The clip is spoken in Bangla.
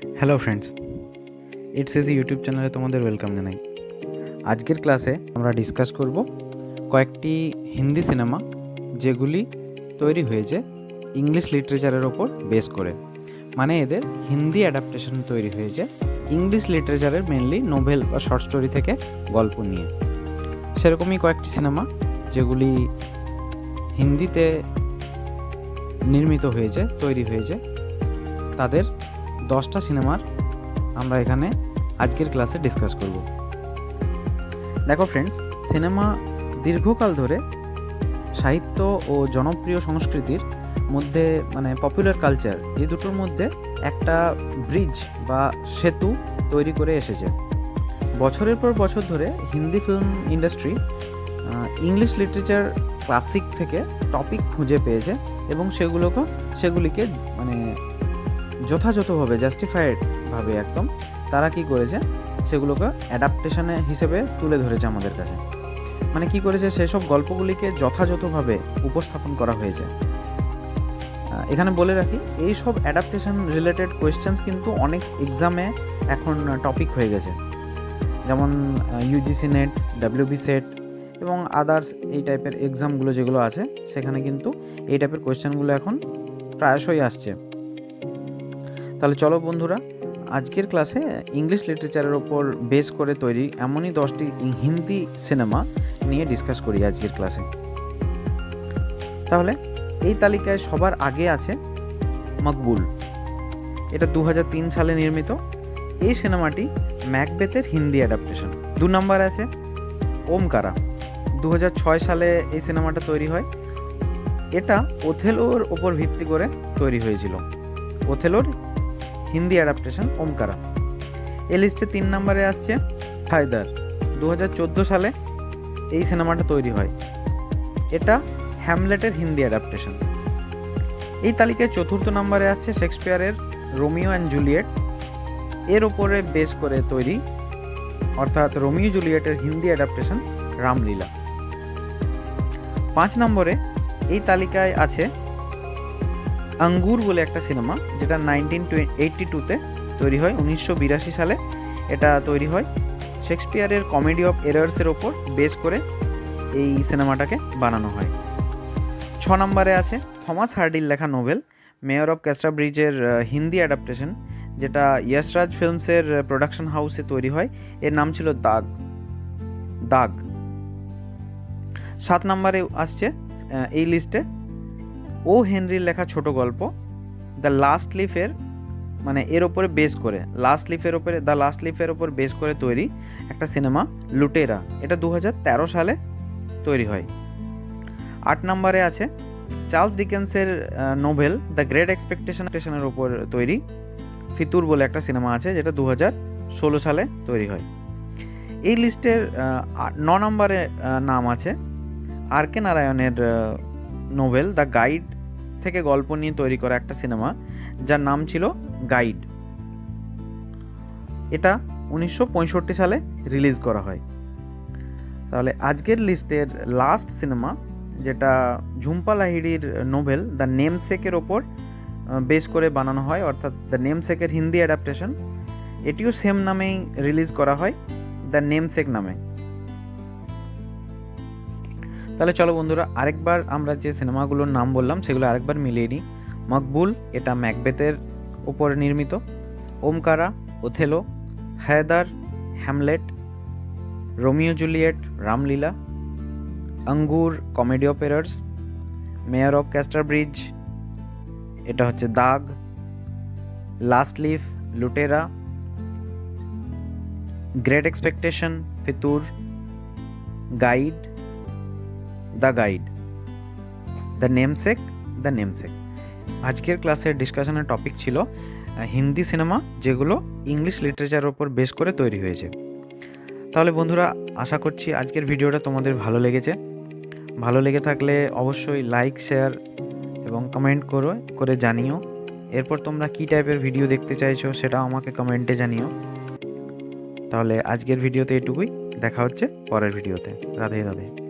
Hello friends it's AG YouTube চ্যানেলে তোমাদের ওয়েলকাম জানাই। আজকের ক্লাসে আমরা ডিসকাস করব কয়েকটি হিন্দি সিনেমা যেগুলি তৈরি হয়েছে ইংলিশ লিটারেচারের ওপর বেস করে। মানে এদের হিন্দি অ্যাডাপ্টেশন তৈরি হয়েছে ইংলিশ লিটারেচারের মেনলি নোভেল বা শর্ট স্টোরি থেকে গল্প নিয়ে। সেরকমই কয়েকটি সিনেমা যেগুলি হিন্দিতে নির্মিত হয়েছে, তৈরি হয়েছে, তাদের দশটা সিনেমার আমরা এখানে আজকের ক্লাসে ডিসকাস করব। দেখো ফ্রেন্ডস সিনেমা দীর্ঘকাল ধরে সাহিত্য ও জনপ্রিয় সংস্কৃতির মধ্যে মানে পপুলার কালচার এই দুটোর মধ্যে একটা ব্রিজ বা সেতু তৈরি করে এসেছে। বছরের পর বছর ধরে Hindi film industry English literature classic থেকে টপিক খুঁজে পেয়েছে এবং সেগুলোকে, সেগুলিকে মানে যথাযথভাবে জাস্টিফাইডভাবে একদম তারা কি করেছে? সেগুলোকে অ্যাডাপ্টেশনে হিসেবে তুলে ধরেছে আমাদের কাছে। মানে কি করেছে? সেসব গল্পগুলিকে যথাযথভাবে উপস্থাপন করা হয়েছে। এখানে বলে রাখি এই সব অ্যাডাপ্টেশন রিলেটেড কোয়েশ্চেন্স কিন্তু অনেক এক্সামে এখন টপিক হয়ে গেছে। যেমন ইউজিসি নেট ডাব্লিউবি সেট এবং আদার্স এই টাইপের এক্সামগুলো যেগুলো আছে, সেখানে কিন্তু এই টাইপের কোয়েশ্চেনগুলো এখন প্রায়শই আসছে। তাহলে চলো বন্ধুরা, আজকের ক্লাসে ইংলিশ লিটারেচারের ওপর বেস করে তৈরি এমনই দশটি হিন্দি সিনেমা নিয়ে ডিসকাস করি আজকের ক্লাসে তাহলে এই তালিকায় সবার আগে আছে মকবুল। এটা দু হাজার তিন সালে নির্মিত। এই সিনেমাটি ম্যাকবেথের হিন্দি অ্যাডাপ্টেশন দু নম্বর আছে ওমকারা। দু হাজার ছয় সালে এই সিনেমাটা তৈরি হয়। এটা ওথেলোর ওপর ভিত্তি করে তৈরি হয়েছিল। ওথেলোর হিন্দি অ্যাডাপ্টেশন ওমকারা। এ লিস্টে তিন নম্বরে আসছে হায়দার। দু সালে এই সিনেমাটা তৈরি হয়। এটা হ্যামলেটের হিন্দি অ্যাডাপ্টেশন। এই তালিকায় চতুর্থ নম্বরে আসছে শেক্সপিয়ারের রোমিও অ্যান্ড জুলিয়েট। এর ওপরে বেস করে তৈরি, অর্থাৎ রোমিও জুলিয়েটের হিন্দি অ্যাডাপ্টেশন রামলীলা। পাঁচ নম্বরে এই তালিকায় আছে আঙ্গুর বলে একটা সিনেমা, যেটা নাইনটিন এইটটি টুতে তৈরি হয়, উনিশশো বিরাশি সালে এটা তৈরি হয়। শেক্সপিয়ারের কমেডি অফ এরার্সের ওপর বেস করে এই সিনেমাটাকে বানানো হয়। ছ নম্বরে আছে থমাস হার্ডির লেখা নোভেল, মেয়র অফ ক্যাস্টা ব্রিজের হিন্দি অ্যাডাপ্টেশন, যেটা ইয়াসরাজ ফিল্মসের প্রোডাকশন হাউসে তৈরি হয়। এর নাম ছিল দাগ। দাগ। সাত নম্বরে আসছে এই লিস্টে ও হেনরির লেখা ছোট গল্প দ্য লাস্ট লিফের মানে এর ওপরে বেস করে লাস্ট লিফের ওপরে দ্য লাস্ট লিফের ওপর বেস করে তৈরি একটা সিনেমা লুটেরা এটা দু হাজার তেরো সালে তৈরি হয়। আট নম্বরে আছে চার্লস ডিকেন্সের নোভেল দ্য গ্রেট এক্সপেকটেশনের ওপর তৈরি, ফিতুর বলে একটা সিনেমা আছে, যেটা দু ষোলো সালে তৈরি হয়। এই লিস্টের ন নম্বরে নাম আছে আর কে নারায়ণের নোভেল দ্য গাইড থেকে গল্প নিয়ে তৈরি করা একটা সিনেমা, যার নাম ছিল গাইড। এটা উনিশশো পঁয়ষট্টি সালে রিলিজ করা হয়। তাহলে আজকের লিস্টের লাস্ট সিনেমা, যেটা ঝুম্পা লাহিড়ির নোভেল, দ্য নেম সেকের ওপর বেস করে বানানো হয়, অর্থাৎ দ্য নেম সেকের হিন্দি অ্যাডাপ্টেশন, এটিও সেম নামেই রিলিজ করা হয়, দ্য নেম সেক নামে। তাহলে চলো বন্ধুরা, আরেকবার আমরা যে সিনেমাগুলোর নাম বললাম, সেগুলো আরেকবার মিলিয়ে নিই। মকবুল, এটা ম্যাকবেথের ওপর নির্মিত। Omkara, Othello, Haider, Hamlet, Romeo Juliet, Ramleela, Angoor, comedy of mayor of Casterbridge, এটা হচ্ছে Daag, last leaf, Lootera, great expectation, Fitoor, guide the guide. The namesake the namesake. আজকের ক্লাসের ডিসকাশনের টপিক ছিল হিন্দি সিনেমা যেগুলো ইংলিশ লিটারেচারের ওপর বেশ করে তৈরি হয়েছে। তাহলে বন্ধুরা, আশা করছি আজকের ভিডিওটা তোমাদের ভালো লেগেছে। ভালো লেগে থাকলে অবশ্যই লাইক, শেয়ার এবং কমেন্ট করো, করে জানিও। এরপর তোমরা কী টাইপের ভিডিও দেখতে চাইছো সেটাও আমাকে কমেন্টে জানিও। তাহলে আজকের ভিডিওতে এটুকুই। দেখা হচ্ছে পরের ভিডিওতে। রাধে রাধে।